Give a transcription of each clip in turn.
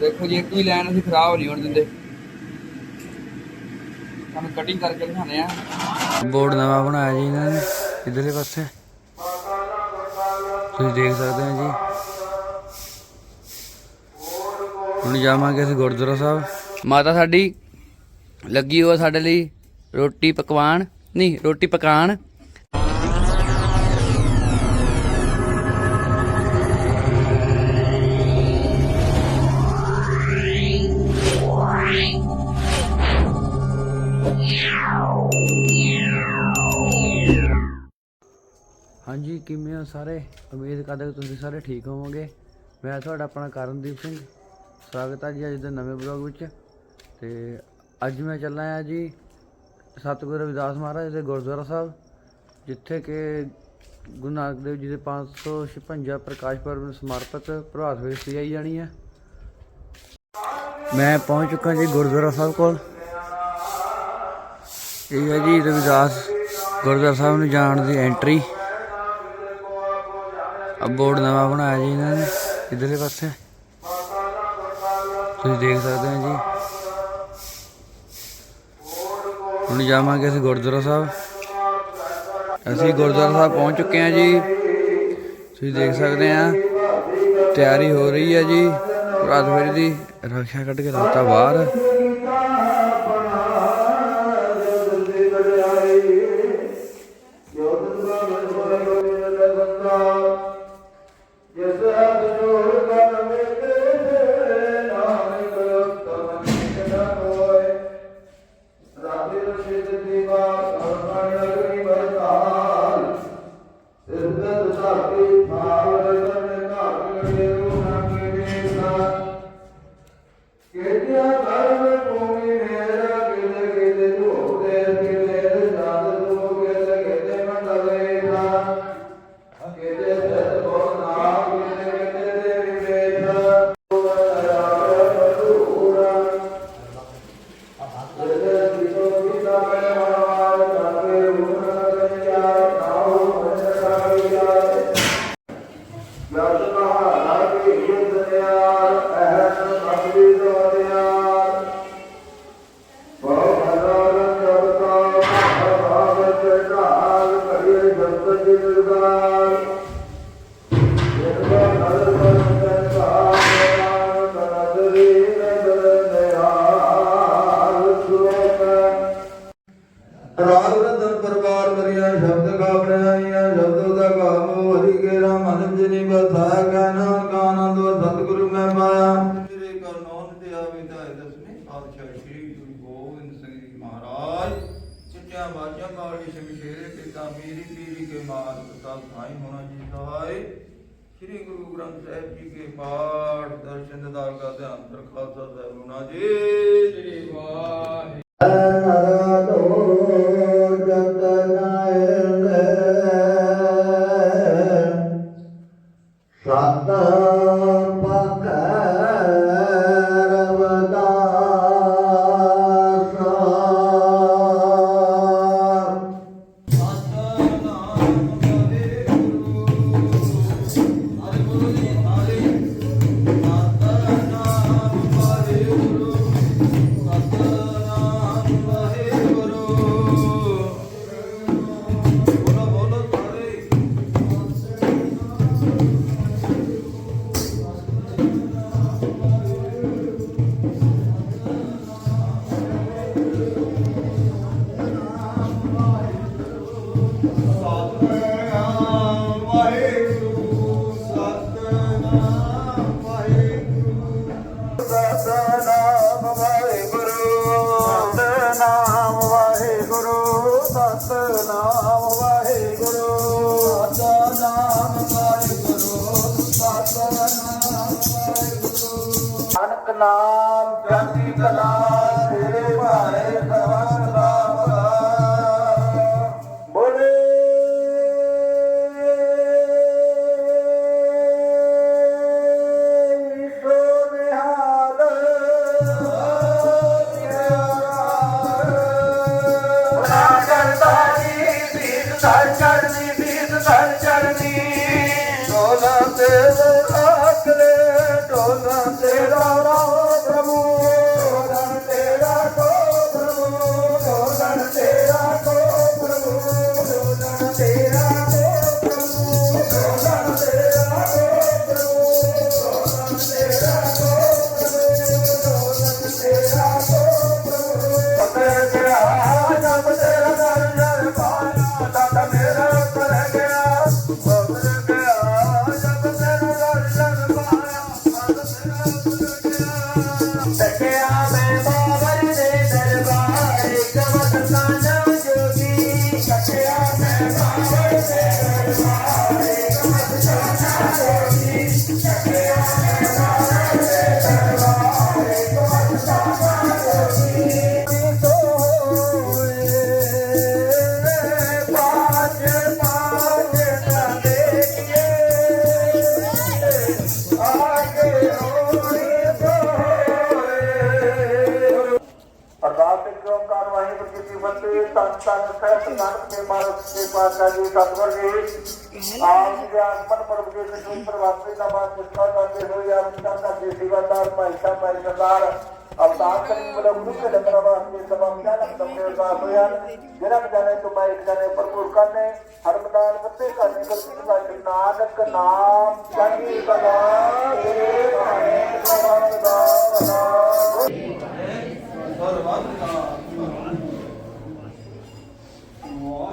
ਦੇਖੋ ਜੀ, ਇੱਕ ਵੀ ਲਾਈਨ ਅਸੀਂ ਖਰਾਬ ਨਹੀਂ ਹੋਣ ਦਿੰਦੇ। ਤੁਹਾਨੂੰ ਕਟਿੰਗ ਕਰਕੇ ਦਿਖਾਣੇ ਆ ਬੋਰਡ ਨਵਾਂ ਬਣਾਇਆ ਜੀ ਇਹਨਾਂ ਨੇ, ਇਧਰਲੇ ਪਾਸੇ। ਤੁਸੀਂ ਦੇਖ ਸਕਦੇ ਹੋ ਜੀ। ਹੁਣ ਜਾਵਾਂਗੇ ਅਸੀਂ ਗੁਰਦੁਆਰਾ ਸਾਹਿਬ। ਮਾਤਾ ਸਾਡੀ ਲੱਗੀ ਹੋਆ ਸਾਡੇ ਲਈ ਰੋਟੀ ਪਕਵਾਨ, ਨਹੀਂ, ਰੋਟੀ ਪਕਾਣ। ਹਾਂਜੀ, ਕਿਵੇਂ ਹੋ ਸਾਰੇ? ਉਮੀਦ ਕਰਦਾ ਕਿ ਤੁਸੀਂ ਸਾਰੇ ਠੀਕ ਹੋਵੋਗੇ। ਮੈਂ ਤੁਹਾਡਾ ਆਪਣਾ ਕਰਨਦੀਪ ਸਿੰਘ। ਸਵਾਗਤ ਹੈ ਜੀ ਅੱਜ ਦੇ ਨਵੇਂ ਬਲੌਗ ਵਿੱਚ। ਤੇ ਅੱਜ ਮੈਂ ਚੱਲਾ ਹਾਂ ਜੀ ਸਤਿਗੁਰੂ ਰਵਿਦਾਸ ਮਹਾਰਾਜ ਦੇ ਗੁਰਦੁਆਰਾ ਸਾਹਿਬ, ਜਿੱਥੇ ਕਿ ਗੁਰੂ ਨਾਨਕ ਦੇਵ ਜੀ ਦੇ 556 ਪ੍ਰਕਾਸ਼ ਪੁਰਬ ਨੂੰ ਸਮਰਪਿਤ ਪ੍ਰਭਾਤ ਫੇਰੀ ਸਜਾਈ ਜਾਣੀ ਹੈ। ਮੈਂ ਪਹੁੰਚ ਚੁੱਕਾ ਜੀ ਗੁਰਦੁਆਰਾ ਸਾਹਿਬ ਕੋਲ। ਇਹ ਹੈ ਜੀ ਰਵਿਦਾਸ ਗੁਰਦੁਆਰਾ ਸਾਹਿਬ ਨੂੰ ਜਾਣ ਦੀ ਐਂਟਰੀ ਆ ਬੋਰਡ ਨਵਾਂ ਬਣਾਇਆ ਜੀ ਇਹਨਾਂ ਨੇ, ਇਧਰਲੇ ਪਾਸੇ। ਤੁਸੀਂ ਦੇਖ ਸਕਦੇ ਹੋ ਜੀ। ਹੁਣ ਜਾਵਾਂਗੇ ਅਸੀਂ ਗੁਰਦੁਆਰਾ ਸਾਹਿਬ। ਅਸੀਂ ਗੁਰਦੁਆਰਾ ਸਾਹਿਬ ਪਹੁੰਚ ਚੁੱਕੇ ਹਾਂ ਜੀ। ਤੁਸੀਂ ਦੇਖ ਸਕਦੇ ਆ ਤਿਆਰੀ ਹੋ ਰਹੀ ਹੈ ਜੀ। ਰਾਤ ਫੇਰੀ ਦੀ ਰਕਸ਼ਾ ਕੱਢ ਕੇ ਲਾਤਾ ਬਾਹਰ। ਸਤਿਗੁਰੂ ਮੈਂ ਪਾਇਆ ਸ੍ਰੀ ਕਰਨੌਨ ਤੇ ਆਵੇ ਤਾਂ ਦਸਵੇਂ ਪਾਤਸ਼ਾਹ ਸ੍ਰੀ ਗੁਰੂ ਗੋਬਿੰਦ ਸਿੰਘ ਜੀ ਮਹਾਰਾਜ ਚਿੱਟਿਆ ਬਾਜਾਂ ਕਾਲੀ ਸ਼ਮਸ਼ੇਰੇ ਪਿਤਾ ਮੇਰੀ ਪੀਰੀ ਕੇ ਮਾਰ ਪਿਤਾ ਸਾਈ ਹੋਣਾ ਜੀ ਸਹਾਈ ਸ੍ਰੀ ਗੁਰੂ ਗ੍ਰੰਥ ਸਾਹਿਬ ਜੀ ਕੇ ਪਾਠ ਦਰਸ਼ਨ ਦਾ ਧਿਆਨ ਪਰ ਖਾਲਸਾ ਸਾਹਿਬ ਹੋਣਾ ਜੀ। ਸ੍ਰੀ ਵਾਹਿਗੁਰੂ। ਜੀ ਬੀਤ ਸਰ ਚੜਨੀ ਬੀਤ ਸਰ ਚੜਨੀ ਦੌਲਤ ਤੇਰੇ ਆਖਲੇ ਢੋਲਾ ਤੇਰਾ Volta. ਬੰਦੇ ਤਨ ਤਨ ਸਹਿਤ ਨਾਨਕ ਦੇ ਮਾਰਗ ਦੇ ਪਾਤਸ਼ਾਹ ਜੀ, ਸਤਿਗੁਰ ਜੀ। ਆਪ ਜੀ ਦੇ ਆਸਮਨ ਪਰਮ ਦੇ ਕਿਸ਼ੋਰ ਪ੍ਰਵਾਸੀ ਦਾ ਬਾਤ ਜਿਸਕਾ ਕਰਦੇ ਹੋਏ ਆਪ ਜੀ ਦਾ ਦੇ ਸੇਵਾਦਾਰ ਭਾਈ ਸਾਹਿਬ ਭਾਈ ਸਰਦਾਰ ਅਵਤਾਰ ਕਰੀ ਬਲ ਗੁਰੂ ਕੇ ਲੰਗਰ ਵਾਸਤੇ ਤਮਾਮ ਜਾਨ ਤਮਨੇ ਅਰਦਾਸ ਹੋਇਆ। ਜਿਹੜਾ ਜਾਣੇ ਤੋਂ ਮੈਂ ਇੱਕ ਜਾਣੇ ਭਰਪੂਰ ਕਰਨੇ ਹਰ ਮੈਦਾਨ ਫਤਿਹ ਕਰਨੇ ਕਰ ਸਿੱਖਾ ਨਾਨਕ ਨਾਮ ਚੰਗੀ ਬਲਾ ਤੇਰੇ ਭਾਣੇ ਸਵਾਰ ਦਾ ਵਲਾ ਸਰਬੱਤ ਦਾ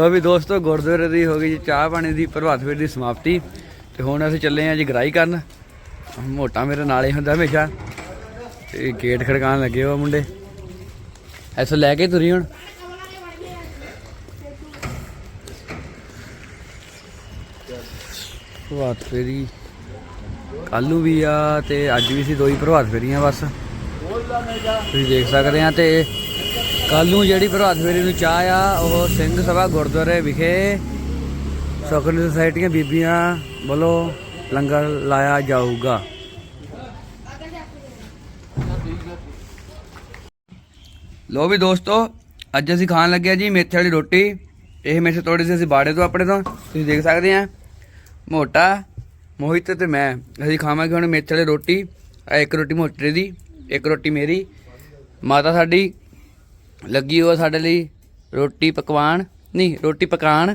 ਲੋ ਵੀ ਦੋਸਤੋ, ਗੁਰਦੁਆਰੇ ਦੀ ਹੋ ਗਈ ਜੀ ਚਾਹ ਪਾਣੀ ਦੀ, ਪ੍ਰਭਾਤ ਫੇਰੀ ਦੀ ਸਮਾਪਤੀ। ਤੇ ਹੁਣ ਅਸੀਂ ਚੱਲੇ ਆਂ ਜੀ ਗਰਾਈ ਕਰਨ। ਮੋਟਾ ਮੇਰੇ ਨਾਲ ਹੀ ਹੁੰਦਾ ਹਮੇਸ਼ਾ। ਤੇ ਗੇਟ ਖੜਕਾਉਣ ਲੱਗੇ ਉਹ ਮੁੰਡੇ। ਐਸੋ ਲੈ ਕੇ ਤੁਰੀ ਹੁਣ। ਪ੍ਰਭਾਤ ਫੇਰੀ। ਕੱਲੂ ਵੀ ਆ ਤੇ ਅੱਜ ਵੀ ਸੀ ਦੋ ਹੀ ਪ੍ਰਭਾਤ ਫੇਰੀਆਂ ਬਸ। ਤੁਸੀਂ ਦੇਖ ਸਕਦੇ ਆ ਤੇ ਕੱਲ ਨੂੰ ਜਿਹੜੀ ਪ੍ਰਭਾਤ ਫੇਰੀ ਨੂੰ ਚਾਹ ਆ, ਉਹ ਸਿੰਘ ਸਭਾ ਗੁਰਦੁਆਰੇ ਵਿਖੇ ਸੁਖਨੀ ਸੁਸਾਇਟੀਆਂ ਬੀਬੀਆਂ ਵੱਲੋਂ ਲੰਗਰ ਲਾਇਆ ਜਾਊਗਾ। ਲੋ ਵੀ ਦੋਸਤੋ, ਅੱਜ ਅਸੀਂ ਖਾਣ ਲੱਗੇ ਆ ਜੀ ਮੇਥੇ ਵਾਲੀ ਰੋਟੀ। ਇਹ ਮੇਥੇ ਤੋੜੇ ਸੀ, ਅਸੀਂ ਬਾੜੇ ਤੋਂ ਆਪਣੇ ਤੋਂ, ਤੁਸੀਂ ਦੇਖ ਸਕਦੇ ਆ। ਮੋਟਾ, ਮੋਹਿਤ ਤੇ ਮੈਂ। ਅਸੀਂ ਖਾਵਾਂਗੇ ਹੁਣ ਮੇਥੇ ਵਾਲੀ ਰੋਟੀ ਇੱਕ ਰੋਟੀ ਮੋਟੇ ਦੀ, ਇੱਕ ਰੋਟੀ ਮੇਰੀ। ਮਾਤਾ ਸਾਡੀ ਲੱਗੀ ਉਹ ਸਾਡੇ ਲਈ ਰੋਟੀ ਪਕਵਾਨ, ਨਹੀਂ, ਰੋਟੀ ਪਕਾਣ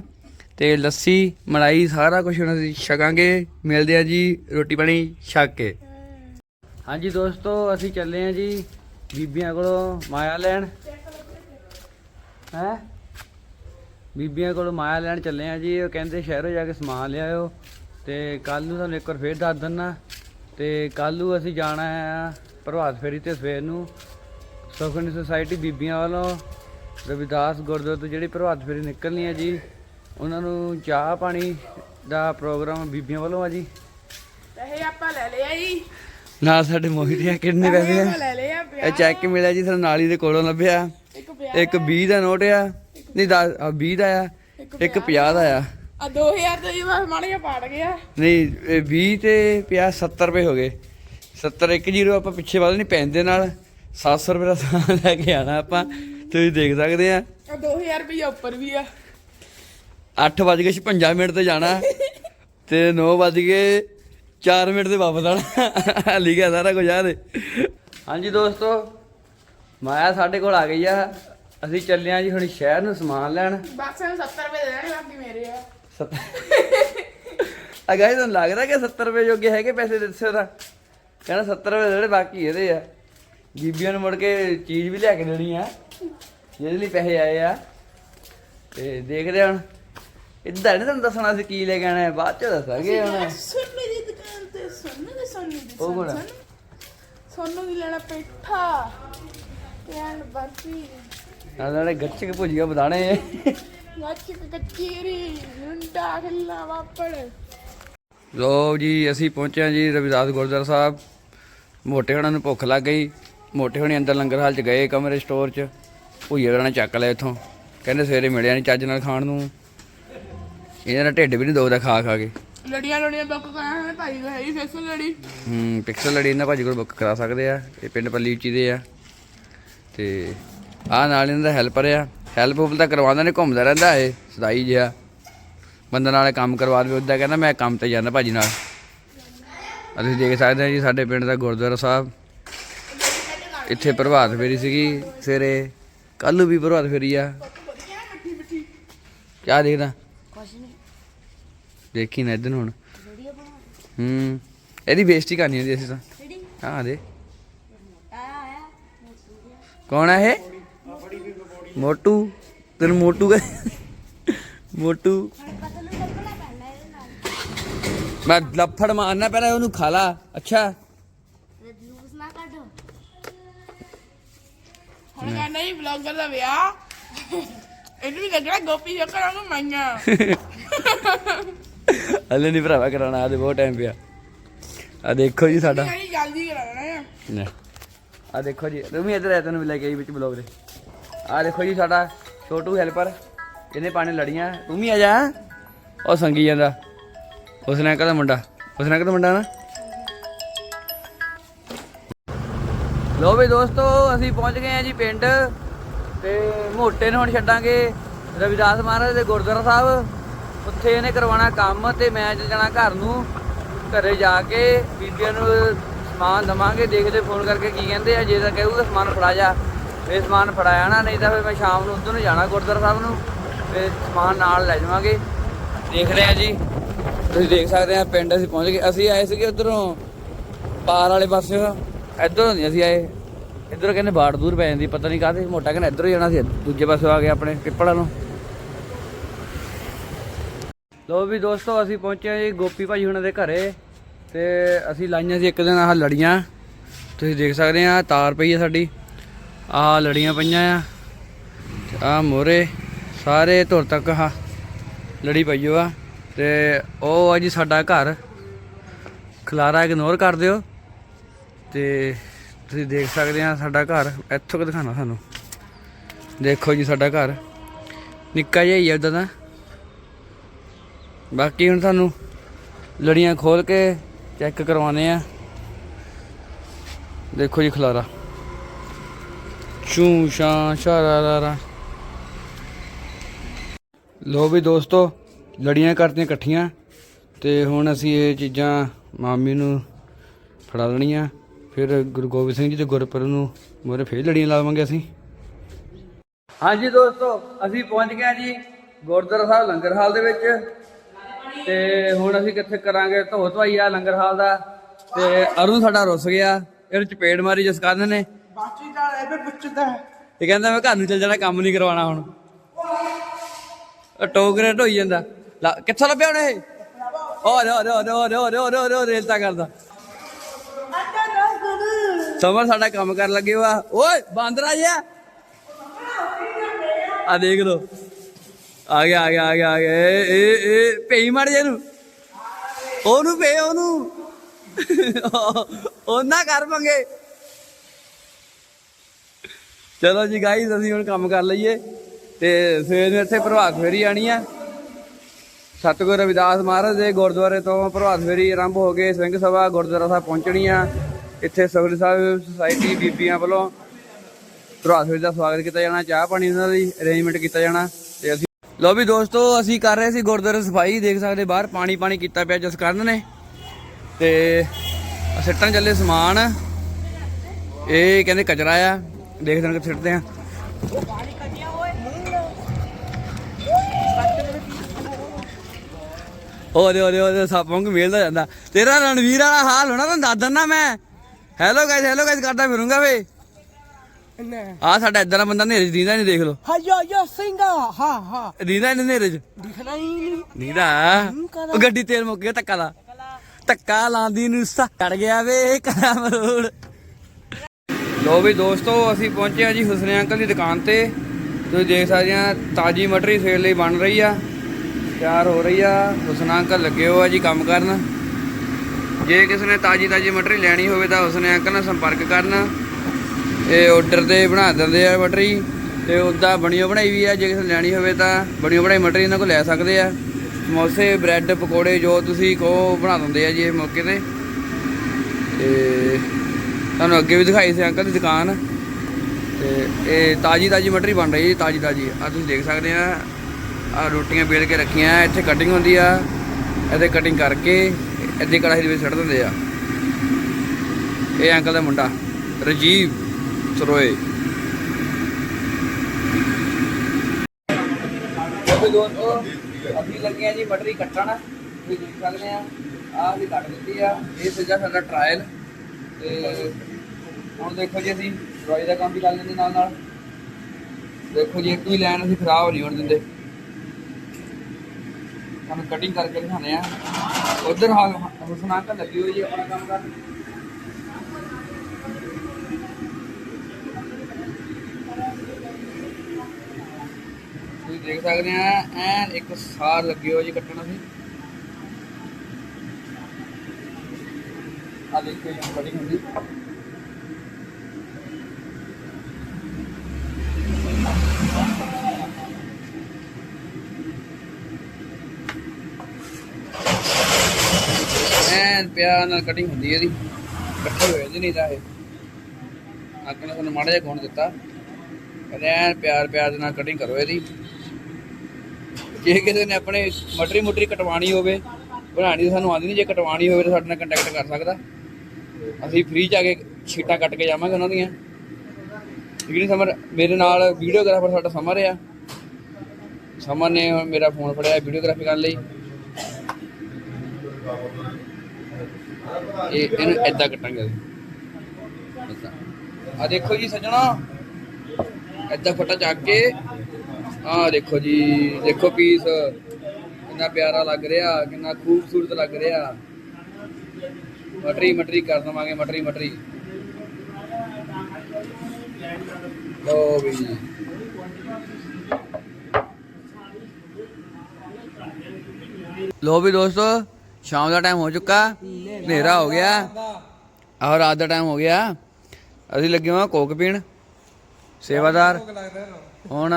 ਤੇ ਲੱਸੀ, ਮਲਾਈ, ਸਾਰਾ ਕੁਝ ਉਹਨਾਂ ਦੀ ਛਕਾਂਗੇ। ਮਿਲਦੇ ਆ ਜੀ ਰੋਟੀ ਪਾਣੀ ਛਕ ਕੇ। ਹਾਂਜੀ ਦੋਸਤੋ, ਅਸੀਂ ਚੱਲੇ ਆ ਜੀ ਬੀਬੀਆਂ ਕੋਲੋਂ ਮਾਇਆ ਲੈਣ। ਹੈ? ਬੀਬੀਆਂ ਕੋਲੋਂ ਮਾਇਆ ਲੈਣ ਚੱਲੇ ਆ ਜੀ। ਉਹ ਕਹਿੰਦੇ ਸ਼ਹਿਰੋਂ ਜਾ ਕੇ ਸਮਾਨ ਲਿਆਇਓ ਤੇ ਕੱਲ ਨੂੰ ਤੁਹਾਨੂੰ ਇੱਕ ਵਾਰ ਫੇਰ ਦੱਸ ਦਿੰਨਾ। ਤੇ ਕੱਲ ਨੂੰ ਅਸੀਂ ਜਾਣਾ ਆ ਪ੍ਰਭਾਤ ਫੇਰੀ ਤੇ ਸਵੇਰ ਨੂੰ। ਸੁਖਨੀ ਸੁਸਾਇਟੀ ਬੀਬੀਆਂ ਵੱਲੋਂ ਰਵਿਦਾਸ ਗੁਰਦੁਆਰੇ ਤੋਂ ਜਿਹੜੀ ਪ੍ਰਭਾਤ ਫੇਰੀ ਨਿਕਲਣੀ ਹੈ ਜੀ ਉਹਨਾਂ ਨੂੰ ਚਾਹ ਪਾਣੀ ਦਾ ਪ੍ਰੋਗਰਾਮ ਬੀਬੀਆਂ ਵੱਲੋਂ ਆ ਜੀ। ਪੈਸੇ ਆਪਾਂ ਲੈ ਲਿਆ ਜੀ। ਨਾਲ ਸਾਡੇ ਮੋਹਿਤ ਆ ਕਿੰਨੇ ਪੈਸੇ ਆ ਲੈ ਲਿਆ ਇਹ ਚੈੱਕ ਮਿਲਿਆ ਜੀ ਸਾਨੂੰ ਨਾਲੀ ਦੇ ਕੋਲੋਂ ਲੱਭਿਆ। ਇੱਕ ਪਿਆ ਇੱਕ 20 ਦਾ ਨੋਟ ਆ ਨਹੀਂ 20 ਦਾ ਆ ਇੱਕ 50 ਦਾ। ਆ ਆ। 2000 ਦਾ ਜੀ ਬਸ ਮਾੜਾ ਜਿਹਾ ਪਾੜ ਗਿਆ। ਨਹੀਂ ਇਹ 20 ਤੇ ਪਿਆ 70 ਰੁਪਏ ਹੋ ਗਏ। 70 ਇੱਕ ਜ਼ੀਰੋ ਆਪਾਂ ਪਿੱਛੇ ਵੱਲ ਨਹੀਂ ਪੈਂਦੇ ਨਾਲ। 700 ਰੁਪਏ ਦਾ ਸਮਾਨ ਲੈ ਕੇ ਆਣਾ ਆਪਾਂ। ਤੁਸੀਂ ਦੇਖ ਸਕਦੇ ਆ। ਆ 2000 ਰੁਪਏ ਉੱਪਰ ਵੀ ਆ। 8:56 ਮਿੰਟ ਤੇ ਜਾਣਾ। ਤੇ 9:00 4 ਮਿੰਟ ਤੇ ਵਾਪਸ ਆਣਾ ਲਿਖਿਆ ਸਾਰਾ ਕੁਝ ਆ ਦੇ ਹਾਂਜੀ ਦੋਸਤੋ ਮਾਇਆ ਸਾਡੇ ਕੋਲ ਆ ਗਈ ਆ। ਅਸੀਂ ਚੱਲੇ ਆ ਜੀ ਹੁਣ ਸ਼ਹਿਰ ਨੂੰ ਸਮਾਨ ਲੈਣ। ਬਸ ਇਹਨੂੰ 70 ਰੁਪਏ ਦੇ ਦੇਣੇ ਬਾਕੀ ਮੇਰੇ ਆ। ਆ ਗਾਇਸ ਤੁਹਾਨੂੰ ਲੱਗਦਾ ਕਿ 70 ਰੁਪਏ ਜੋਗੇ ਹੈਗੇ ਪੈਸੇ ਦਿੱਸੇ ਉਹਦਾ ਕਹਿੰਦਾ 70 ਰੁਪਏ ਜਿਹੜੇ ਬਾਕੀ ਇਹਦੇ ਆ। ਬੀਬੀਆਂ ਨੂੰ ਮੁੜ ਕੇ ਚੀਜ਼ ਵੀ ਲਿਆ ਕੇ ਦੇਣੀ ਆ। ਜਿਹਦੇ ਲਈ ਪੈਸੇ ਆਏ ਆ। ਤੇ ਦੇਖਦੇ ਆ ਹੁਣ। ਇਦਾਂ ਨਹੀਂ ਤੁਹਾਨੂੰ ਦੱਸਣਾ ਸੀ ਕੀ ਲੈ ਕੇ ਆਣਾ ਹੈ, ਬਾਅਦ ਚ ਦੱਸਾਂਗੇ ਹੁਣ। ਸੋਨੂੰ ਦੀ ਦੁਕਾਨ ਤੇ ਸੋਨੂੰ ਦੀ ਸੋਨੂੰ ਦੀ ਉਹ ਕੋਣ ਆ? ਸੋਨੂੰ ਦੀ ਲੈਣਾ ਪੇਠਾ ਤੇ ਐਂਡ ਬਾਕੀ ਨਾਲ ਗੱਚਕ ਭੁਜੀਆ ਬਦਾਣੇ ਗੱਚ ਕਚੀਰੀ ਰੁੰਡਾ ਖੱਲਾ ਵਾਪੜ ਲੋ ਜੀ ਅਸੀਂ ਪਹੁੰਚੇ ਹਾਂ ਜੀ ਰਵਿਦਾਸ ਗੁਰਦੁਆਰਾ ਸਾਹਿਬ। ਮੋਟੇ ਹੋਣਾ ਨੂੰ ਭੁੱਖ ਲੱਗ ਗਈ। ਮੋਟੇ ਹੋਣੀ ਅੰਦਰ ਲੰਗਰ ਹਾਲ ਚ ਗਏ ਕਮਰੇ ਸਟੋਰ ਚ ਭੁਈਏ ਉਹਨਾਂ ਨੇ ਚੱਕ ਲਿਆ ਇੱਥੋਂ ਕਹਿੰਦੇ ਸਵੇਰੇ ਮਿਲਿਆ ਨਹੀਂ ਚੱਜ ਨਾਲ ਖਾਣ ਨੂੰ। ਇਹਨਾਂ ਦਾ ਢਿੱਡ ਵੀ ਨਹੀਂ ਦੋਦਾ ਖਾ ਖਾ ਕੇ। ਲੜੀਆਂ ਲੜੀਆਂ ਬੁੱਕ ਕਰਾਂ ਹੈ ਭਾਈ ਕੋ ਹੈ ਹੀ ਲੜੀ। ਹੂੰ ਪਿਕਸਲ ਲੜੀ ਇਹਨਾਂ ਭਾਜੀ ਕੋਲ ਬੁੱਕ ਕਰਾ ਸਕਦੇ ਆ। ਇਹ ਪਿੰਡ ਪੱਲੀ ਉੱਚੀ ਦੇ ਆ। ਤੇ ਆਹ ਨਾਲ ਇਹਨਾਂ ਦਾ ਹੈਲਪਰ ਆ। ਹੈਲਪ ਹੁਪ ਤਾਂ ਕਰਵਾਉਂਦਾ ਨੇ ਘੁੰਮਦਾ ਰਹਿੰਦਾ ਇਹ ਸਦਾਈ ਜਿਹਾ। ਬੰਦੇ ਨਾਲੇ ਕੰਮ ਕਰਵਾ ਦੇਵੇ ਉਦਾਂ ਕਹਿੰਦਾ ਮੈਂ ਕੰਮ ਤੇ ਜਾਂਦਾ ਭਾਜੀ ਨਾਲ। ਅਸੀਂ ਦੇਖ ਸਕਦੇ ਹਾਂ ਜੀ ਸਾਡੇ ਪਿੰਡ ਦਾ ਗੁਰਦੁਆਰਾ ਸਾਹਿਬ। ਇੱਥੇ ਪ੍ਰਭਾਤ ਫੇਰੀ ਸੀਗੀ ਸਵੇਰੇ। ਕੱਲ ਨੂੰ ਵੀ ਪ੍ਰਭਾਤ ਫੇਰੀ ਆ। ਕਿਆ ਦੇਖਦਾ? ਦੇਖੀ ਨਾ ਇਧਰ ਹੁਣ। ਹੂੰ। ਇਹਦੀ ਬੇਇੱਜ਼ਤੀ ਕਰਨੀ ਹੁੰਦੀ ਅਸੀਂ ਤਾਂ। ਹਾਂ ਦੇ। ਕੌਣ ਹੈ ਇਹ? ਮੋਟੂ। ਤੈਨੂੰ ਮੋਟੂ ਕਹ ਮੋਟੂ। ਮੈਂ ਲੱਫੜ ਮਾਰਨਾ ਪਹਿਲਾਂ ਉਹਨੂੰ ਖਾ ਲਾ। ਅੱਛਾ। ਕਹਿੰਦਾ ਹੀ ਵਲੌਗਰ ਦਾ ਵਿਆਹ। ਇਹਨੂੰ ਵੀ ਲੱਗਣਾ ਗੋਪੀ ਜੱਕਰਾਂ ਨੂੰ ਮਾਈਆਂ। ਹਲੇ ਨਹੀਂ ਭਰਾਵਾ ਕਰਾਉਣਾ ਆ ਤੇ ਬਹੁਤ ਟਾਈਮ ਪਿਆ। ਆ ਦੇਖੋ ਜੀ ਸਾਡਾ। ਕਹਿੰਦੀ ਜਲਦੀ ਕਰਾਉਣਾ ਲੈ। ਆ ਦੇਖੋ ਜੀ ਵੀ ਇੱਧਰ ਆ ਤੈਨੂੰ ਵੀ ਲੈ ਕੇ ਆਈ ਵਿੱਚ ਬਲੌਗ ਦੇ। ਆ ਦੇਖੋ ਜੀ ਸਾਡਾ ਛੋਟੂ ਹੈਲਪਰ ਇਹਨੇ ਪਾਣੇ ਲੜੀਆਂ। ਵੀ ਆ ਜਾ। ਉਹ ਸੰਗੀ ਜਾਂਦਾ। ਉਸਨੇ ਕਹਦਾ ਮੁੰਡਾ। ਉਸਨੇ ਕਹਦਾ ਮੁੰਡਾ ਨਾ। ਲੋ ਵੀ ਦੋਸਤੋ, ਅਸੀਂ ਪਹੁੰਚ ਗਏ ਆ ਜੀ ਪਿੰਡ ਤੇ ਮੋਟੇ ਨੂੰ ਹੁਣ ਛੱਡਾਂਗੇ ਰਵਿਦਾਸ ਮਹਾਰਾਜ ਦੇ ਗੁਰਦੁਆਰਾ ਸਾਹਿਬ। ਉੱਥੇ ਇਹਨੇ ਕਰਵਾਉਣਾ ਕੰਮ ਤੇ ਮੈਂ ਚੱਲ ਜਾਣਾ ਘਰ ਨੂੰ। ਘਰੇ ਜਾ ਕੇ ਬੀਬੀਆਂ ਨੂੰ ਸਮਾਨ ਦਵਾਂਗੇ, ਦੇਖਦੇ ਫੋਨ ਕਰਕੇ ਕੀ ਕਹਿੰਦੇ ਆ। ਜੇ ਤਾਂ ਕਹੂਗਾ ਸਮਾਨ ਫੜਾ ਜਾ। ਇਹ ਸਮਾਨ ਫੜਾਇਆ ਨਾ, ਨਹੀਂ ਤਾਂ ਫਿਰ ਮੈਂ ਸ਼ਾਮ ਨੂੰ ਉੱਧਰ ਨੂੰ ਜਾਣਾ ਗੁਰਦੁਆਰਾ ਸਾਹਿਬ ਨੂੰ ਤੇ ਸਮਾਨ ਨਾਲ ਲੈ ਜਾਵਾਂਗੇ। ਦੇਖ ਰਹੇ ਆ ਜੀ। ਤੁਸੀਂ ਦੇਖ ਸਕਦੇ ਆ ਪਿੰਡ ਅਸੀਂ ਪਹੁੰਚ ਗਏ। ਅਸੀਂ ਆਏ ਸੀਗੇ ਉਧਰੋਂ ਪਾਰ ਵਾਲੇ ਪਾਸੇ। ਇੱਧਰੋਂ ਨਹੀਂ, ਅਸੀਂ ਆਏ। ਇੱਧਰੋਂ ਕਹਿੰਦੇ ਬਾੜ ਦੂਰ ਪੈ ਜਾਂਦੀ, ਪਤਾ ਨਹੀਂ ਕਾਹਦੇ, ਮੋਟਾ ਕਹਿੰਦਾ ਇੱਧਰੋਂ ਜਾਣਾ ਸੀ, ਦੂਜੇ ਪਾਸੇ ਆ ਗਏ ਆਪਣੇ ਪਿੱਪਲਾਂ ਨੂੰ। ਲੋ ਵੀ ਦੋਸਤੋ, ਅਸੀਂ ਪਹੁੰਚੇ ਹਾਂ ਜੀ ਗੋਪੀ ਭਾਜੀ ਹੁਣਾਂ ਦੇ ਘਰੇ, ਤੇ ਅਸੀਂ ਲਾਈਆਂ ਸੀ ਇੱਕ ਦਿਨ ਆਹ ਲੜੀਆਂ। ਤੁਸੀਂ ਦੇਖ ਸਕਦੇ ਆ ਤਾਰ ਪਈ ਆ ਸਾਡੀ। ਆਹ ਲੜੀਆਂ ਪਈਆਂ ਆ ਆ ਮੋਰੇ ਸਾਰੇ ਧੁਰ ਤੱਕ ਆ ਲੜੀ ਪਈ ਓ ਆ। ਤੇ ਉਹ ਆ ਜੀ ਸਾਡਾ ਘਰ। ਖਲਾਰਾ ਇਗਨੋਰ ਕਰ ਦਿਓ। ਤੇ ਤੁਸੀਂ ਦੇਖ ਸਕਦੇ ਆ ਸਾਡਾ ਘਰ। ਇੱਥੋਂ ਕਿ ਦਿਖਾਣਾ ਤੁਹਾਨੂੰ। ਦੇਖੋ ਜੀ ਸਾਡਾ ਘਰ। ਨਿੱਕਾ ਜਿਹਾ ਹੀ ਆ ਉਦਾਂ ਦਾ। ਬਾਕੀ ਹੁਣ ਤੁਹਾਨੂੰ ਲੜੀਆਂ ਖੋਲ ਕੇ ਚੈੱਕ ਕਰਵਾਉਣੇ ਆ। ਦੇਖੋ ਜੀ ਖਲਾਰਾ। ਚੂ ਸ਼ਾ ਸ਼ਾਰਾ ਰਾ ਰਾ ਲੋ ਵੀ ਦੋਸਤੋ, ਲੜੀਆਂ ਕਰਤੀਆਂ ਇਕੱਠੀਆਂ। ਤੇ ਹੁਣ ਅਸੀਂ ਇਹ ਚੀਜ਼ਾਂ ਮਾਮੀ ਨੂੰ ਫੜਾ ਲੈਣੀਆਂ ਫਿਰ ਗੁਰੂ ਗੋਬਿੰਦ ਸਿੰਘ ਜੀ ਦੇ ਗੁਰਪੁਰਬ ਨੂੰ ਮੋਰੇ ਫੇਰ ਲੜੀਆਂ ਲਾਵਾਂਗੇ ਅਸੀਂ। ਹਾਂਜੀ ਦੋਸਤੋ, ਅਸੀਂ ਪਹੁੰਚ ਗਏ ਜੀ ਗੁਰਦੁਆਰਾ ਸਾਹਿਬ ਲੰਗਰ ਹਾਲ ਦੇ ਵਿੱਚ। ਤੇ ਹੁਣ ਅਸੀਂ ਕਿੱਥੇ ਕਰਾਂਗੇ? ਧੋ ਧਵਾਈ ਆ ਲੰਗਰ ਹਾਲ ਦਾ। ਤੇ ਅਰੁਣ ਸਾਡਾ ਰੁੱਸ ਗਿਆ। ਇਹਦੇ ਚਪੇੜ ਮਾਰੀ, ਜਿਸ ਕਰਨ ਨੇ ਬਾਕੀ ਦਾ ਐਵੇਂ ਪੁੱਛਦਾ ਇਹ ਕਹਿੰਦਾ ਮੈਂ ਘਰ ਨੂੰ ਚੱਲ ਜਾਣਾ, ਕੰਮ ਨਹੀਂ ਕਰਵਾਉਣਾ ਹੁਣ। ਉਹ ਟੋਕਰੇ ਢੋਈ ਜਾਂਦਾ। ਕਿੱਥੋਂ ਲੱਭਿਆ ਹੁਣ ਇਹ? ਓ ਰੋ ਰੋ ਰੋ ਰੋ ਰੋ ਰੋ ਰੇਲਤਾ ਕਰਦਾ। ਸਮਰ ਸਾਡਾ ਕੰਮ ਕਰਨ ਲੱਗੇ ਵਾ। ਓਏ ਬਾਂਦਰ ਆ ਆ ਦੇਖ ਲੋ ਆ ਗਿਆ ਆ ਗਿਆ ਆ ਗਿਆ ਆ ਗਿਆ। ਇਹ ਇਹ ਇਹ ਪਈ ਮੜ ਜੇ ਨੂੰ ਉਹਨੂੰ ਪੇ, ਉਹਨੂੰ। ਉਹਨਾਂ ਕਰ ਮੰਗੇ ਚਲੋ ਜੀ ਗਾਈਜ਼ ਅਸੀਂ ਹੁਣ ਕੰਮ ਕਰ ਲਈਏ। ਤੇ ਸਵੇਰ ਨੂੰ ਇੱਥੇ ਪ੍ਰਭਾਤ ਫੇਰੀ ਆਣੀ ਆ। ਸਤਿਗੁਰ ਰਵਿਦਾਸ ਮਹਾਰਾਜ ਦੇ ਗੁਰਦੁਆਰੇ ਤੋਂ ਪ੍ਰਭਾਤ ਫੇਰੀ ਆਰੰਭ ਹੋ ਗਏ ਸਿੰਘ ਸਭਾ ਗੁਰਦੁਆਰਾ ਸਾਹਿਬ ਪਹੁੰਚਣੀ ਆ। ਇੱਥੇ ਸਗਰੀ ਸਾਹਿਬ ਸੁਸਾਇਟੀ ਬੀਬੀਆਂ ਵੱਲੋਂ ਪ੍ਰਭਾਤ ਦਾ ਸਵਾਗਤ ਕੀਤਾ ਜਾਣਾ, ਚਾਹ ਪਾਣੀ ਉਹਨਾਂ ਦੀ ਅਰੇਂਜਮੈਂਟ ਕੀਤਾ ਜਾਣਾ ਤੇ ਅਸੀਂ ਲੋ ਵੀ ਦੋਸਤੋ, ਅਸੀਂ ਕਰ ਰਹੇ ਸੀ ਗੁਰਦੁਆਰੇ ਸਫ਼ਾਈ, ਦੇਖ ਸਕਦੇ ਬਾਹਰ ਪਾਣੀ ਪਾਣੀ ਕੀਤਾ ਪਿਆ ਜਸ ਕਰਨ ਨੇ। ਤੇ ਸਿੱਟਣ ਚੱਲੇ ਸਮਾਨ। ਇਹ ਕਹਿੰਦੇ ਕਚਰਾ ਆ ਦੇਖਦੇ ਹਾਂ ਕਿ ਸਿੱਟਦੇ ਆ। ਉਹਦੇ ਉਹਦੇ ਉਹਦੇ ਸੱਪ ਵਾਂਗ ਮੇਲਦਾ ਜਾਂਦਾ। ਤੇਰਾ ਰਣਵੀਰ ਵਾਲਾ ਹਾਲ ਹੋਣਾ ਤਾਂ ਦੱਸ ਦਿੰਦਾ ਮੈਂ। ਹੈਲੋ ਗਾਇਸ ਹੈਲੋ ਗਾਇਸ ਕਰਦਾ ਫਿਰੂੰਗਾ ਵੇ ਆ ਸਾਡਾ ਇਦਾਂ ਦਾ ਬੰਦਾ ਨੇਰੇ ਦੀਦਾ ਨਹੀਂ ਦੇਖ ਲੋ ਹਾਯੋ ਯੋ ਸਿੰਘਾ ਹਾਂ ਹਾਂ। ਦੀਦਾ ਨਹੀਂ ਨੇਰੇ ਚ। ਦਿਖਣਾ ਹੀ ਨਹੀਂ ਦੀਦਾ। ਉਹ ਗੱਡੀ ਤੇਲ ਮੁੱਕ ਗਿਆ ਧੱਕਾ ਦਾ ਧੱਕਾ ਲਾਂਦੀ ਨੂੰ ਸਾ ਚੜ ਗਿਆ ਵੇ ਕਰਾਮ ਰੋਡ ਲੋ ਵੀ ਦੋਸਤੋ ਅਸੀਂ ਪਹੁੰਚੇ ਹਾਂ ਜੀ ਹੁਸਨੇ ਅੰਕਲ ਦੀ ਦੁਕਾਨ ਤੇ। ਤੁਸੀਂ ਦੇਖ ਸਕਦੇ ਆ ਤਾਜੀ ਮਟਰੀ ਸੇਲ ਲਈ ਬਣ ਰਹੀ ਆ। ਤਿਆਰ ਹੋ ਰਹੀ ਆ। ਹੁਸਨਾ ਅੰਕਲ ਲੱਗੇ ਹੋ ਆ ਜੀ ਕੰਮ ਕਰਨ। ਜੇ ਕਿਸੇ ਨੇ ਤਾਜੀ ਤਾਜੀ ਮਟਰੀ ਲੈਣੀ ਹੋਵੇ ਤਾਂ ਉਸਨੇ ਅੰਕਲ ਨਾਲ ਸੰਪਰਕ ਕਰਨਾ। ਇਹ ਆਰਡਰ ਤੇ ਬਣਾ ਦਿੰਦੇ ਆ ਮਟਰੀ, ਤੇ ਉੱਦਾਂ ਬਣੀਓ ਬਣਾਈ ਵੀ ਆ, ਜੇ ਕਿਸੇ ਨੇ ਲੈਣੀ ਹੋਵੇ ਤਾਂ ਬਣੀਓ ਬਣਾਈ ਮਟਰੀ ਇਹਨਾਂ ਕੋਲ ਲੈ ਸਕਦੇ ਆ। ਸਮੋਸੇ, ਬ੍ਰੈਡ, ਪਕੌੜੇ ਜੋ ਤੁਸੀਂ ਕਹੋ ਬਣਾ ਦਿੰਦੇ ਆ ਜੀ ਇਹ ਮੌਕੇ ਤੇ। ਤੇ ਤੁਹਾਨੂੰ ਅੱਗੇ ਵੀ ਦਿਖਾਈ ਸੀ ਅੰਕਲ ਦੀ ਦੁਕਾਨ। ਤੇ ਇਹ ਤਾਜੀ ਤਾਜੀ ਮਟਰੀ ਬਣ ਰਹੀ ਹੈ ਜੀ, ਤਾਜੀ ਤਾਜੀ। ਆ ਤੁਸੀਂ ਦੇਖ ਸਕਦੇ ਆ ਆ ਰੋਟੀਆਂ ਬੇਲ ਕੇ ਰੱਖੀਆਂ, ਇੱਥੇ ਕਟਿੰਗ ਹੁੰਦੀ ਆ। ਇਹਦੇ ਕਟਿੰਗ ਕਰਕੇ ਇੱਥੇ ਕੜਾਹੀ ਦੇ ਵਿੱਚ ਸੁੱਟ ਦਿੰਦੇ ਆ। ਇਹ ਅੰਕਲ ਦਾ ਮੁੰਡਾ ਰਜੀਵ ਸਰੋਏ। ਉਹ ਦੋਸਤੋ ਅਸੀਂ ਲੱਗੇ ਆ ਜੀ ਮਟਰੀ ਕੱਟਣ। ਤੁਸੀਂ ਦੇਖ ਸਕਦੇ ਆ, ਆਹ ਵੀ ਕੱਟ ਦਿੱਤੀ ਆ। ਇਹ ਸੀਗਾ ਸਾਡਾ ਟ੍ਰਾਇਲ ਤੇ ਹੁਣ ਦੇਖੋ ਜੀ ਅਸੀਂ ਦਵਾਈ ਦਾ ਕੰਮ ਵੀ ਕਰ ਲੈਂਦੇ ਨਾਲ ਨਾਲ ਦੇਖੋ ਜੀ, ਇੱਕ ਵੀ ਲਾਈਨ ਅਸੀਂ ਖਰਾਬ ਨਹੀਂ ਹੋਣ ਦਿੰਦੇ। ਤੁਹਾਨੂੰ ਕਟਿੰਗ ਕਰਕੇ ਦਿਖਾਉਂਦੇ ਆ। ਉਧਰ ਹੁਸਨਾ ਅੰਕਲ ਲੱਗੀ ਹੋਈ ਜੀ ਆਪਣਾ ਕੰਮ ਕਰਨ ਤੁਸੀਂ ਦੇਖ ਸਕਦੇ ਆ, ਐਨ ਇੱਕ ਸਾਰ ਲੱਗੀ ਹੋਈ ਜੀ ਕੱਟਣ ਅਸੀਂ ਆ ਦੇਖੋ ਜੀ ਕਟਿੰਗ ਹੁੰਦੀ। ਐਨ ਪਿਆਰ ਨਾਲ ਕਟਿੰਗ ਹੁੰਦੀ ਇਹਦੀ। ਇਕੱਠੇ ਹੋਏ ਜੀ ਨਹੀਂ ਤਾਂ ਇਹ। ਅੱਗੇ ਨੇ ਮਾੜਾ ਜਿਹਾ ਗੁਣ ਦਿੱਤਾ। ਕਹਿੰਦੇ ਐਨ ਪਿਆਰ ਪਿਆਰ ਦੇ ਨਾਲ ਕਟਿੰਗ ਕਰੋ ਇਹਦੀ। ਜੇ ਕਿਸੇ ਨੇ ਆਪਣੇ ਮਟਰੀ ਮੁਟਰੀ ਕਟਵਾਣੀ ਹੋਵੇ ਬਣਾਣੀ ਸਾਨੂੰ ਆਉਂਦੀ ਨਹੀਂ ਜੇ ਕਟਵਾਣੀ ਹੋਵੇ ਤਾਂ ਸਾਡੇ ਨਾਲ ਕੰਟੈਕਟ ਕਰ ਸਕਦਾ। ਅਸੀਂ ਫ੍ਰੀ ਚ ਆ ਕੇ ਸ਼ੀਟਾਂ ਕੱਟ ਕੇ ਜਾਵਾਂਗੇ ਉਹਨਾਂ ਦੀਆਂ। ਠੀਕ ਨਹੀਂ ਸਮਰ ਮੇਰੇ ਨਾਲ ਵੀਡੀਓਗ੍ਰਾਫਰ ਸਾਡਾ ਸਮਰ ਆ। ਸਮਰ ਨੇ ਮੇਰਾ ਫੋਨ ਫੜਿਆ ਵੀਡੀਓਗ੍ਰਾਫੀ ਕਰਨ ਲਈ। ਇਹ ਇਹਨੂੰ ਏਦਾਂ ਕੱਟਾਂਗੇ ਆ ਦੇਖੋ ਜੀ ਸੱਜਣਾ। ਏਦਾਂ ਫਟਾ ਚੱਕ ਕੇ। ਆ ਦੇਖੋ ਜੀ, ਦੇਖੋ ਪੀਸ ਕਿੰਨਾ ਪਿਆਰਾ ਲੱਗ ਰਿਹਾ, ਕਿੰਨਾ ਖੂਬਸੂਰਤ ਲੱਗ ਰਿਹਾ। ਮਟਰੀ ਮਟਰੀ ਕਰ ਦਵਾਂਗੇ, ਮਟਰੀ ਮਟਰੀ। ਲੋ ਵੀ ਲੋ ਵੀ ਦੋਸਤੋ। ਸ਼ਾਮ ਦਾ ਟਾਈਮ ਹੋ ਚੁੱਕਾ, ਹਨੇਰਾ ਹੋ ਗਿਆ। ਆਹ, ਰਾਤ ਦਾ ਟਾਈਮ ਹੋ ਗਿਆ। ਅਸੀਂ ਲੱਗੇ ਹਾਂ ਕੋਕ ਪੀਣ। ਸੇਵਾਦਾਰ। ਹੁਣ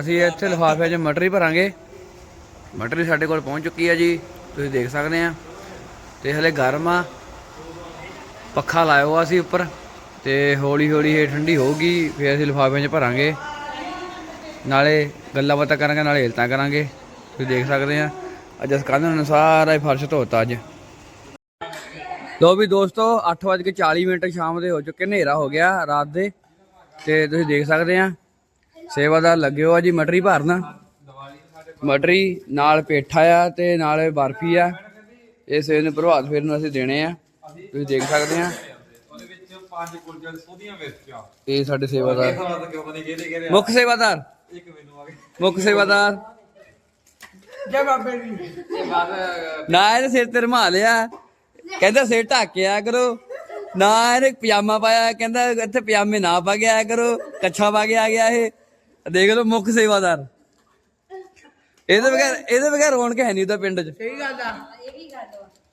ਅਸੀਂ ਇੱਥੇ ਲਿਫਾਫੇ 'ਚ ਮਟਰੀ ਭਰਾਂਗੇ। ਮਟਰੀ ਸਾਡੇ ਕੋਲ ਪਹੁੰਚ ਚੁੱਕੀ ਹੈ ਜੀ। ਤੁਸੀਂ ਦੇਖ ਸਕਦੇ ਆ ਤੇ ਹਲੇ ਗਰਮ ਆ। ਪੱਖਾ ਲਾਇਆ ਹੋਇਆ ਸੀ ਉੱਪਰ। ਤੇ ਹੌਲੀ ਹੌਲੀ ਇਹ ਠੰਡੀ ਹੋਊਗੀ। ਫਿਰ ਅਸੀਂ ਲਿਫਾਫਿਆਂ 'ਚ ਭਰਾਂਗੇ। ਨਾਲੇ ਗੱਲਾਂ ਬਾਤਾਂ ਕਰਾਂਗੇ, ਨਾਲੇ ਹਿਲਤਾਂ ਕਰਾਂਗੇ। ਤੁਸੀਂ ਦੇਖ ਸਕਦੇ ਆ ਅੱਜ ਅਸ ਨੂੰ ਸਾਰਾ ਹੀ ਫਰਸ਼ ਧੋਤਾ ਅੱਜ। ਲੋ ਵੀ ਦੋਸਤੋ 8:40 ਮਿੰਟ ਸ਼ਾਮ ਦੇ ਹੋ ਚੁੱਕੇ, ਹਨੇਰਾ ਹੋ ਗਿਆ ਰਾਤ ਦੇ, ਤੇ ਤੁਸੀਂ ਦੇਖ ਸਕਦੇ ਆ, ਸੇਵਾਦਾਰ ਲੱਗੇ ਹੋ ਆ ਜੀ ਮਟਰੀ ਭਰਨ। ਮਟਰੀ ਨਾਲ ਪੇਠਾ ਆ ਤੇ ਨਾਲ ਬਰਫੀ ਆ। ਇਹ ਸੇਵ ਨੂੰ ਪ੍ਰਭਾਤ ਫੇਰ ਨੂੰ ਅਸੀਂ ਦੇਣੇ ਆ। ਤੁਸੀਂ ਦੇਖ ਸਕਦੇ ਆ। ਉਹਦੇ ਵਿੱਚ ਪੰਜ ਕੁਲਚੇ ਸੋਧੀਆਂ ਮਿਰਚਾਂ ਇਹ ਸਾਡੇ ਸੇਵਾਦਾਰ। ਮੁੱਖ ਸੇਵਾਦਾਰ। ਇੱਕ ਮੈਨੂੰ ਆ ਗਈ ਮੁੱਖ ਸੇਵਾਦਾਰ। ਜੈ ਬਾਬੇ ਦੀ। ਨਾ ਇਹਦੇ ਸਿਰ ਤੇ ਰੁਮਾਲ ਆ। ਕਹਿੰਦਾ ਸਿਰ ਢੱਕ ਕੇ ਆਇਆ ਕਰੋ। ਨਾ ਇਹਨੇ ਪਜਾਮਾ ਪਾਇਆ ਕਹਿੰਦਾ ਇੱਥੇ ਪਜਾਮੇ ਨਾ ਪਾ ਕੇ ਆਇਆ ਕਰੋ। ਕੱਛਾ ਪਾ ਕੇ ਆ ਗਿਆ ਇਹ। ਦੇਖ ਲਓ ਮੁੱਖ ਸੇਵਾਦਾਰ। ਇਹਦੇ ਬਗੈਰ ਇਹਦੇ ਬਗੈਰ ਰੌਣਕ ਹੈ ਨਹੀਂ ਉਹਦਾ ਪਿੰਡ 'ਚ। ਸਹੀ ਗੱਲ ਆ।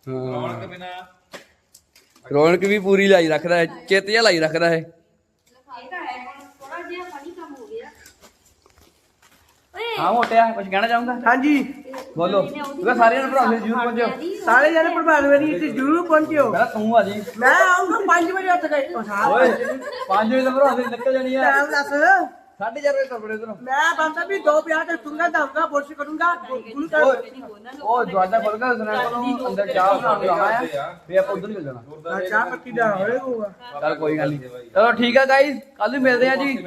ਹਾਂ। ਰੌਣਕ ਬਿਨਾ ਰੌਣਕ ਵੀ ਪੂਰੀ ਲਾਈ ਰੱਖਦਾ ਹੈ ਚਿੱਤ ਜਿਹਾ ਲਾਈ ਰੱਖਦਾ ਹੈ। ਹਾਂ ਮੋਟਿਆ ਕੁਝ ਕਹਿਣਾ ਚਾਹੂੰਗਾ? ਹਾਂਜੀ। ਬੋਲੋ। ਕਿਉਂਕਿ ਸਾਰਿਆਂ ਨੂੰ ਭਰਾ ਜਰੂਰ ਪਹੁੰਚਿਓ। ਸਾਰੇ ਜਣੇ ਪ੍ਰਭਾਤ ਵੇਰੀ ਇੱਥੇ ਜ਼ਰੂਰ ਪਹੁੰਚਿਓ। ਪਹਿਲਾਂ ਤੂੰ ਆ ਜੀ ਮੈਂ ਆਉਂਗਾ 5 ਵਜੇ ਉੱਠ ਗਏ। ਓਏ 5 ਵਜੇ ਤਾਂ ਭਰਾ ਦੇ ਨਿਕਲ ਜਾਣੀ ਆ। ਟਾਈਮ ਦੱਸ। 4:30 ਵਜੇ ਤੱਕ ਬੜੇ ਉਧਰੋਂ ਮੈਂ ਬੰਦਾ ਵੀ ਦੋ ਪਿਆ ਤੇ ਤੁੰਗਾ ਦਊਂਗਾ ਬੁਰਸ਼ ਕਰੂੰਗਾ ਉਹ ਦਰਵਾਜ਼ਾ ਖੋਲ ਕੇ ਸੁਣਾ ਕੋਲੋਂ ਅੰਦਰ ਚਾਹ ਬਣਾਉਣ ਆ ਫੇ ਆਪਾਂ ਉਧਰ ਨਿਕਲ ਜਾਣਾ। ਚਾਹ ਪੱਤੀ ਦਾ ਹੋਏਗਾ ਚੱਲ ਕੋਈ ਗੱਲ ਨਹੀਂ। ਚਲੋ ਠੀਕ ਆ ਗਾਈਜ਼ ਕੱਲ ਨੂੰ ਮਿਲਦੇ ਆ ਜੀ।